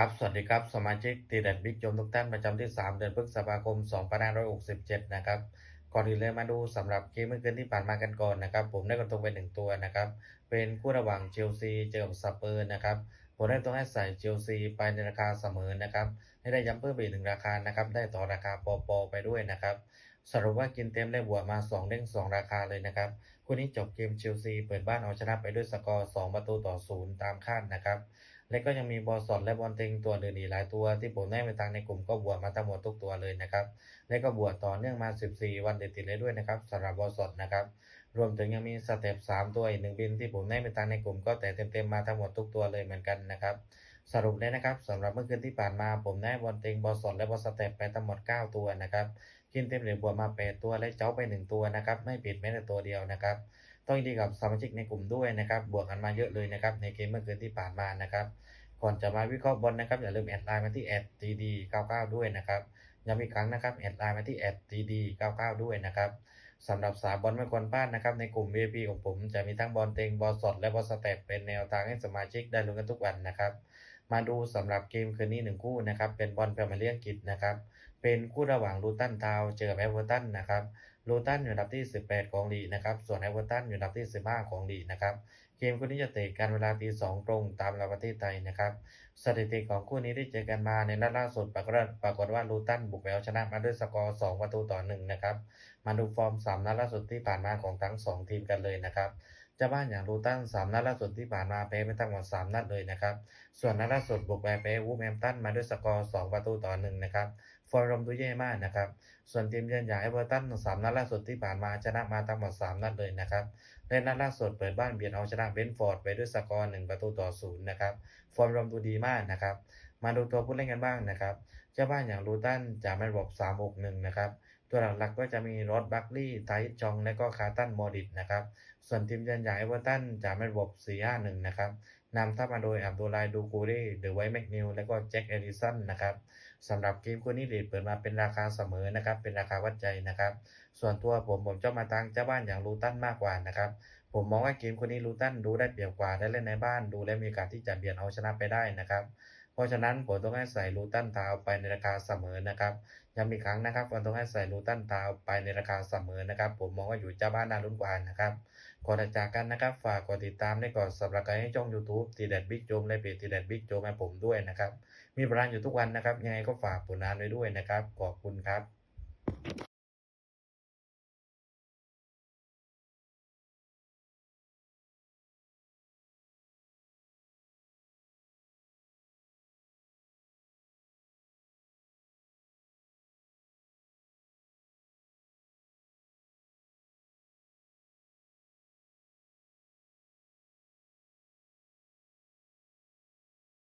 ครับ สวัสดีครับ สมาชิกตีเด็ดบิ๊กโจมทุกท่านประจำที่ 3 เดือนพฤษภาคม 2567 นะครับ ก่อนอื่นเลยมาดูสำหรับเกมเมื่อคืนที่ผ่านมากันก่อนนะครับ ผมได้กระตรงไปหนึ่งตัวนะครับ เป็นคู่ระหว่างเชลซีเจอกับสเปอร์นะครับผมได้ต้องให้ใส่เชลซีไปในราคาเสมอนะครับให้ได้ย้ำเพิ่มไปอีกหนึ่งราคานะครับ ได้ต่อราคาปอปอไปด้วยนะครับสรุปว่ากินเต็มได้บวกมา 2 เด้ง 2 ราคาเลยนะครับ คู่นี้จบเกมเชลซีเปิดบ้านเอาชนะไปด้วยสกอร์ 2 ประตูต่อ 0 ตามคาดนะครับ และก็ยังมีบอลสดและบอลเต็งตัวอื่นอีกหลายตัว ที่ผมได้ไปทางในกลุ่มก็บวกมาทั้งหมดทุกตัวเลยนะครับและก็บวกต่อเนื่องมา 14 วันติดๆเลยด้วยนะครับสำหรับบอลสดนะครับรวมถึงยังมีสเต็ป3ตัวอีกหนึ่งบินที่ผมได้ไปทางในกลุ่มก็แต่เต็มๆมาทั้งหมดทุกตัวเลยเหมือนกันนะครับสรุปเลยนะครับสำหรับเมื่อคืนที่ผ่านมาผมได้บอลเต็งบอลสดและบอลสเต็ปไปทั้งหมด 9 ตัวนะครับกินเต็มเหลือบวกมา 8 ตัวและเจ้าไป 1 ตัวนะครับไม่ผิดแม้แต่ตัวเดียวนะครับ ต้องยินดีกับสมาชิกในกลุ่มด้วยนะครับ บวกกันมาเยอะเลยนะครับ ในเกมเมื่อคืนที่ผ่านมานะครับ ก่อนจะมาวิเคราะห์บอลนะครับ อย่าลืมแอดไลน์มาที่แอด td 99ด้วยนะครับย้ำอีกครั้งนะครับแอดไลน์มาที่แอด td 99ด้วยนะครับสำหรับสาบอลไม่ควรพลาดนะครับ ในกลุ่ม VIP ของผมจะมีทั้งบอลเต็งบอลสดและบอลสเต็ปเป็นแนวทางให้สมาชิกได้ลุ้นกันทุกวันนะครับ มาดูสำหรับเกมคืนนี้หนึ่งคู่นะครับ เป็นบอลพรีเมียร์ลีกอังกฤษนะครับ เป็นคู่ระหว่างลูตันทาวเจอกับเอเวอร์ตันนะครับลูตันอยู่อันดับที่ 18 ของลีกนะครับ ส่วนเอเวอร์ตันอยู่อันดับที่ 15 ของลีกนะครับ เกมคู่นี้จะเตะกันเวลาตีสองตรงตามเวลาประเทศไทยนะครับ สถิติของคู่นี้ที่เจอกันมาในนัดล่าสุดปรากฏปรากฏว่าลูตันบุกไปเอาชนะมาด้วยสกอร์ 2 ประตูต่อ 1 นะครับ มาดูฟอร์ม 3 นัดล่าสุดที่ผ่านมาของทั้ง 2 ทีมกันเลยนะครับ เจ้าบ้านอย่างลูตัน3นัดล่าสุดที่ผ่านมาแพ้ไปทั้งหมด3นัดเลยนะครับ ส่วนนัดล่าสุดบุกไปแพ้วูแฮมตันมาด้วยสกอร์2ประตูต่อ1นะครับฟอร์มดูแย่มากนะครับ ส่วนทีมเยือนอย่างเอเวอร์ตันสามนัดล่าสุดที่ผ่านมาชนะมาทั้งหมด3นัดเลยนะครับและนัดล่าสุดเปิดบ้านเบียดเอาชนะเบนฟอร์ดไปด้วยสกอร์1ประตูต่อ0นย์นะครับ ฟอร์มรวมดูดีมากนะครับ มาดูตัวผู้เล่นกันบ้างนะครับ เจ้าบ้านอย่างลูตันจะไม่ระบบ3-6-1นะครับ ตัวหลักๆก็จะมีรอดบัคลี่ไทจอง และก็คาร์ตันมอดิดนะครับ ส่วนทีมเยือนอย่างเอเวอร์ตันจะไม่ระบบ4-5-1นะครับนำทัพมาโดยอับดุลไลดูกูเร่เดอะไวท์แมกนิลและก็แจ็คเอริสันนะครับสำหรับเกมคู่นี้เดทเปิดมาเป็นราคาเสมอนะครับ เป็นราคาวัดใจนะครับ ส่วนตัวผมผมจะมาทางเจ้าบ้านอย่างลูตันมากกว่านะครับ ผมมองว่าเกมคู่นี้ลูตันดูได้เปรียบกว่าได้เล่นในบ้านดูและมีโอกาสที่จะเบียดเอาชนะไปได้นะครับ เพราะฉะนั้นผมต้องให้ใส่รูตันทาวไปในราคาเสมอนะครับย้ำอีกครั้งนะครับผมต้องให้ใส่รูตันทาวไปในราคาเสมอนะครับ ผมมองว่าอยู่เจ้าบ้านน่าลุ้นกว่านะครับก่อนจากกันนะครับ ฝากกดติดตามได้ก่อนสำหรับการให้ช่อง YouTube ตีเด็ดบิ๊กโจมและเพจตีเด็ดบิ๊กโจมให้ผมด้วยนะครับ มีบรานอยู่ทุกวันนะครับ ยังไงก็ฝากผลงานไว้ด้วยนะครับ ขอบคุณครับ